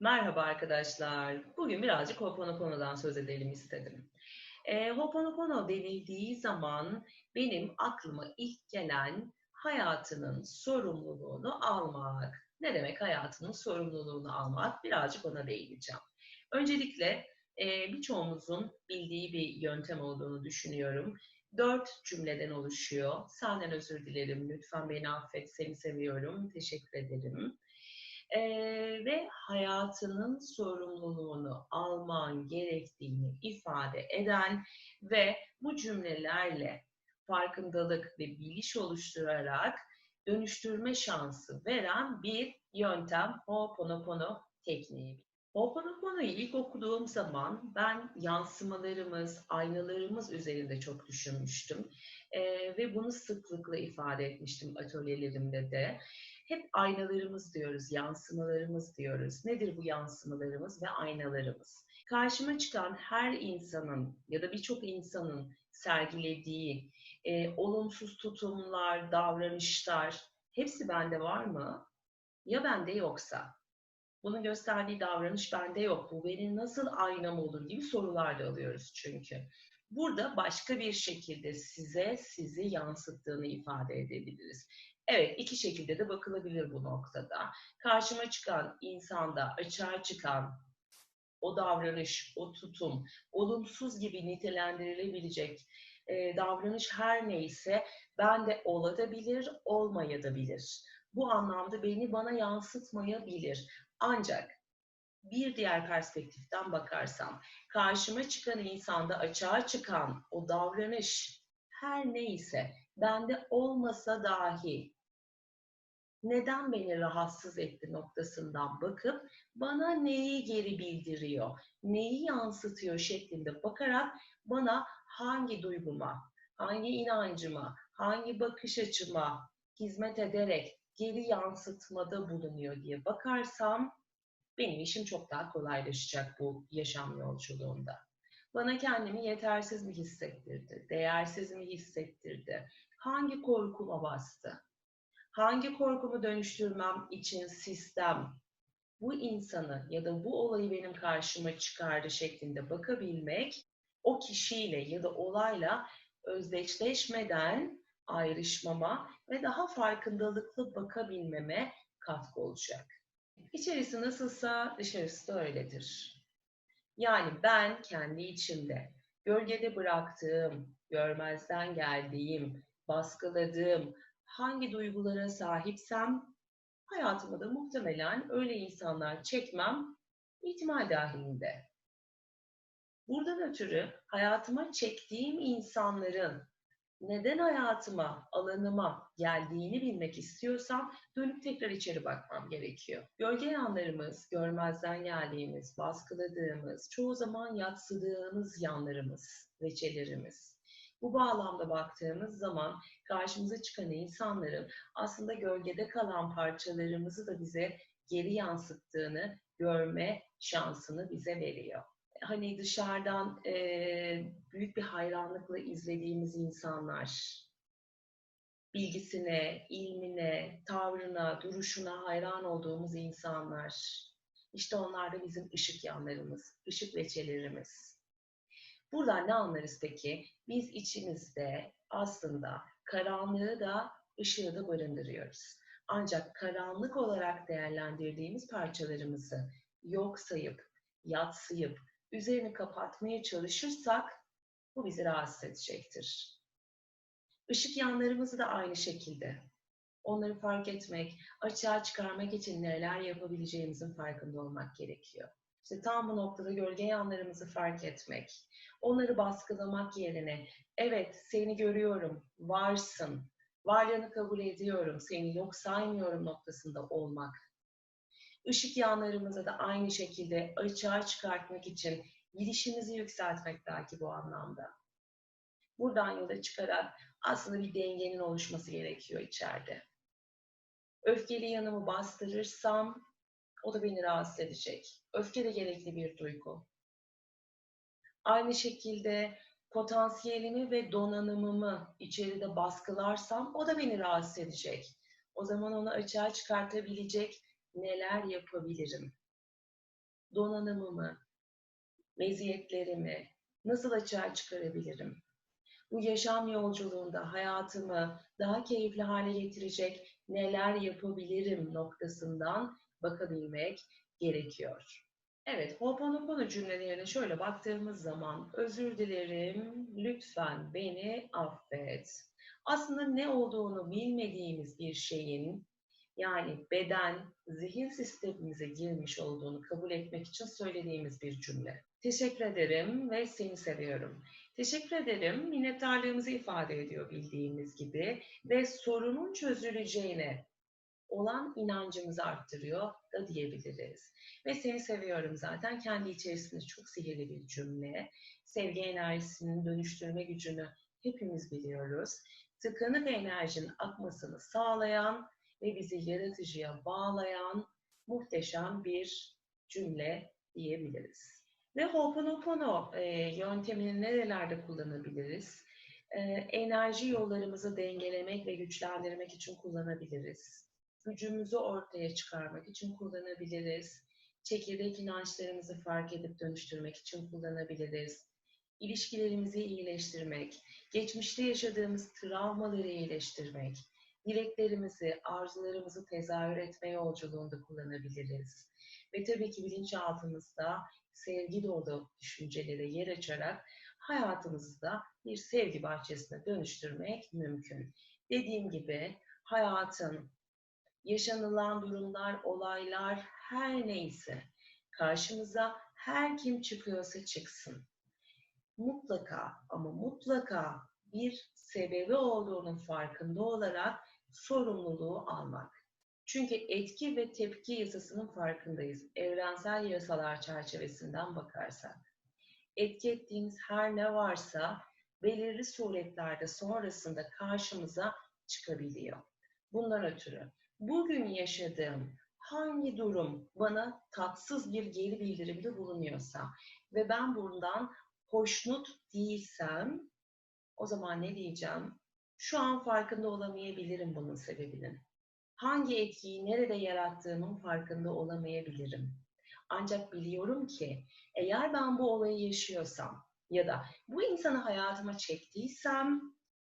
Merhaba arkadaşlar. Bugün birazcık Ho'oponopono'dan söz edelim istedim. E, Ho'oponopono denildiği zaman benim aklıma ilk gelen hayatının sorumluluğunu almak. Ne demek hayatının sorumluluğunu almak? Birazcık ona değineceğim. Öncelikle e, birçoğumuzun bildiği bir yöntem olduğunu düşünüyorum. Dört cümleden oluşuyor. Senden özür dilerim, lütfen beni affet, seni seviyorum, teşekkür ederim e, ve hayatının sorumluluğunu alman gerektiğini ifade eden ve bu cümlelerle farkındalık ve biliş oluşturarak dönüştürme şansı veren bir yöntem Ho'oponopono tekniği. Ho'oponopono'yu ilk okuduğum zaman ben yansımalarımız, aynalarımız üzerinde çok düşünmüştüm. Ee, ve bunu sıklıkla ifade etmiştim atölyelerimde de hep aynalarımız diyoruz, yansımalarımız diyoruz. Nedir bu yansımalarımız ve aynalarımız? Karşıma çıkan her insanın ya da birçok insanın sergilediği e, olumsuz tutumlar, davranışlar hepsi bende var mı? Ya bende yoksa? Bunun gösterdiği davranış bende yok. Bu benim nasıl aynam olur gibi sorular da alıyoruz çünkü. Burada başka bir şekilde size sizi yansıttığını ifade edebiliriz. Evet, iki şekilde de bakılabilir bu noktada. Karşıma çıkan insanda açığa çıkan o davranış, o tutum, olumsuz gibi nitelendirilebilecek e, davranış her neyse ben de olabilir, olmayabilir. Bu anlamda beni bana yansıtmayabilir. Ancak bir diğer perspektiften bakarsam, karşıma çıkan insanda açığa çıkan o davranış her neyse, bende olmasa dahi neden beni rahatsız etti noktasından bakıp bana neyi geri bildiriyor, neyi yansıtıyor şeklinde bakarak bana hangi duyguma, hangi inancıma, hangi bakış açıma hizmet ederek geri yansıtmada bulunuyor diye bakarsam benim işim çok daha kolaylaşacak bu yaşam yolculuğunda. Bana kendimi yetersiz mi hissettirdi, değersiz mi hissettirdi, hangi korkuma bastı, hangi korkumu dönüştürmem için sistem bu insanı ya da bu olayı benim karşıma çıkardı şeklinde bakabilmek o kişiyle ya da olayla özdeşleşmeden ayrışmama ve daha farkındalıklı bakabilmeme katkı olacak. İçerisi nasılsa dışarısı da öyledir. Yani ben kendi içimde gölgede bıraktığım, görmezden geldiğim, baskıladığım, hangi duygulara sahipsem hayatıma da muhtemelen öyle insanlar çekmem ihtimal dahilinde. Buradan ötürü hayatıma çektiğim insanların neden hayatıma, alanıma geldiğini bilmek istiyorsam dönüp tekrar içeri bakmam gerekiyor. Gölge yanlarımız, görmezden geldiğimiz, baskıladığımız, çoğu zaman yatsıdığımız yanlarımız, reçelerimiz. Bu bağlamda baktığımız zaman karşımıza çıkan insanların aslında gölgede kalan parçalarımızı da bize geri yansıttığını görme şansını bize veriyor. Hani dışarıdan e, büyük bir hayranlıkla izlediğimiz insanlar, bilgisine, ilmine, tavrına, duruşuna hayran olduğumuz insanlar, işte onlar da bizim ışık yanlarımız, ışık veçelerimiz. Buradan ne anlarız peki? Biz içimizde aslında karanlığı da ışığı da barındırıyoruz. Ancak karanlık olarak değerlendirdiğimiz parçalarımızı yok sayıp, yatsıyıp, üzerini kapatmaya çalışırsak bu bizi rahatsız edecektir. Işık yanlarımızı da aynı şekilde. Onları fark etmek, açığa çıkarmak için neler yapabileceğimizin farkında olmak gerekiyor. İşte tam bu noktada gölge yanlarımızı fark etmek, onları baskılamak yerine evet seni görüyorum, varsın, varlığını kabul ediyorum, seni yok saymıyorum noktasında olmak. Işık yanlarımızı da aynı şekilde açığa çıkartmak için bilişimizi yükseltmek belki bu anlamda. Buradan yola çıkarak aslında bir dengenin oluşması gerekiyor içeride. Öfkeli yanımı bastırırsam o da beni rahatsız edecek. Öfke de gerekli bir duygu. Aynı şekilde potansiyelimi ve donanımımı içeride baskılarsam o da beni rahatsız edecek. O zaman onu açığa çıkartabilecek neler yapabilirim? donanımımı, meziyetlerimi nasıl açığa çıkarabilirim? Bu yaşam yolculuğunda hayatımı daha keyifli hale getirecek neler yapabilirim noktasından bakabilmek gerekiyor. Evet, Ho'oponopono cümlelerine şöyle baktığımız zaman özür dilerim, lütfen beni affet. Aslında ne olduğunu bilmediğimiz bir şeyin yani beden, zihin sistemimize girmiş olduğunu kabul etmek için söylediğimiz bir cümle. Teşekkür ederim ve seni seviyorum. Teşekkür ederim minnettarlığımızı ifade ediyor bildiğimiz gibi ve sorunun çözüleceğine olan inancımızı arttırıyor da diyebiliriz. Ve seni seviyorum zaten kendi içerisinde çok sihirli bir cümle. Sevgi enerjisinin dönüştürme gücünü hepimiz biliyoruz. Tıkanık enerjinin akmasını sağlayan ve bizi yaratıcıya bağlayan muhteşem bir cümle diyebiliriz. Ve Ho'oponopono e, yöntemini nerelerde kullanabiliriz? E, enerji yollarımızı dengelemek ve güçlendirmek için kullanabiliriz. Gücümüzü ortaya çıkarmak için kullanabiliriz. Çekirdek inançlarımızı fark edip dönüştürmek için kullanabiliriz. İlişkilerimizi iyileştirmek, geçmişte yaşadığımız travmaları iyileştirmek, dileklerimizi, arzularımızı tezahür etme yolculuğunda kullanabiliriz. Ve tabii ki bilinçaltımızda sevgi dolu düşüncelere yer açarak hayatımızda bir sevgi bahçesine dönüştürmek mümkün. Dediğim gibi hayatın yaşanılan durumlar, olaylar her neyse karşımıza her kim çıkıyorsa çıksın. Mutlaka ama mutlaka bir sebebi olduğunun farkında olarak sorumluluğu almak. Çünkü etki ve tepki yasasının farkındayız. Evrensel yasalar çerçevesinden bakarsak. Etki ettiğimiz her ne varsa belirli suretlerde sonrasında karşımıza çıkabiliyor. Bundan ötürü bugün yaşadığım hangi durum bana tatsız bir geri bildirimde bulunuyorsa ve ben bundan hoşnut değilsem o zaman ne diyeceğim? Şu an farkında olamayabilirim bunun sebebinin. Hangi etkiyi nerede yarattığımın farkında olamayabilirim. Ancak biliyorum ki eğer ben bu olayı yaşıyorsam ya da bu insanı hayatıma çektiysem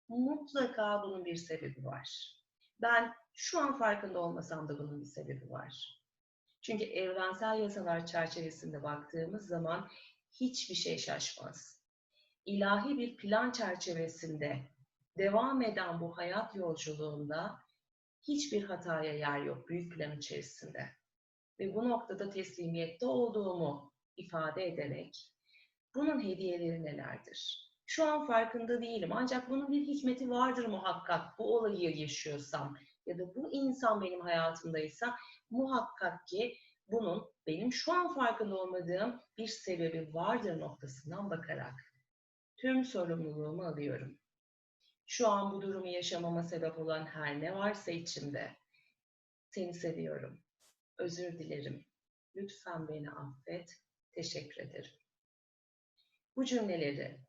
mutlaka bunun bir sebebi var. Ben şu an farkında olmasam da bunun bir sebebi var. Çünkü evrensel yasalar çerçevesinde baktığımız zaman hiçbir şey şaşmaz. İlahi bir plan çerçevesinde devam eden bu hayat yolculuğunda hiçbir hataya yer yok büyük plan içerisinde. Ve bu noktada teslimiyette olduğumu ifade ederek bunun hediyeleri nelerdir? Şu an farkında değilim ancak bunun bir hikmeti vardır muhakkak bu olayı yaşıyorsam ya da bu insan benim hayatımdaysa muhakkak ki bunun benim şu an farkında olmadığım bir sebebi vardır noktasından bakarak tüm sorumluluğumu alıyorum. Şu an bu durumu yaşamama sebep olan her ne varsa içimde seni seviyorum. Özür dilerim. Lütfen beni affet. Teşekkür ederim. Bu cümleleri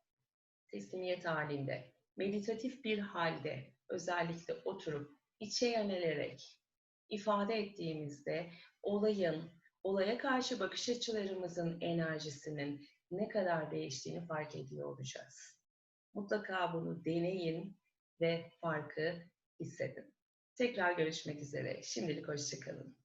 teslimiyet halinde, meditatif bir halde özellikle oturup içe yönelerek ifade ettiğimizde olayın, olaya karşı bakış açılarımızın enerjisinin ne kadar değiştiğini fark ediyor olacağız. Mutlaka bunu deneyin ve farkı hissedin. Tekrar görüşmek üzere. Şimdilik hoşçakalın.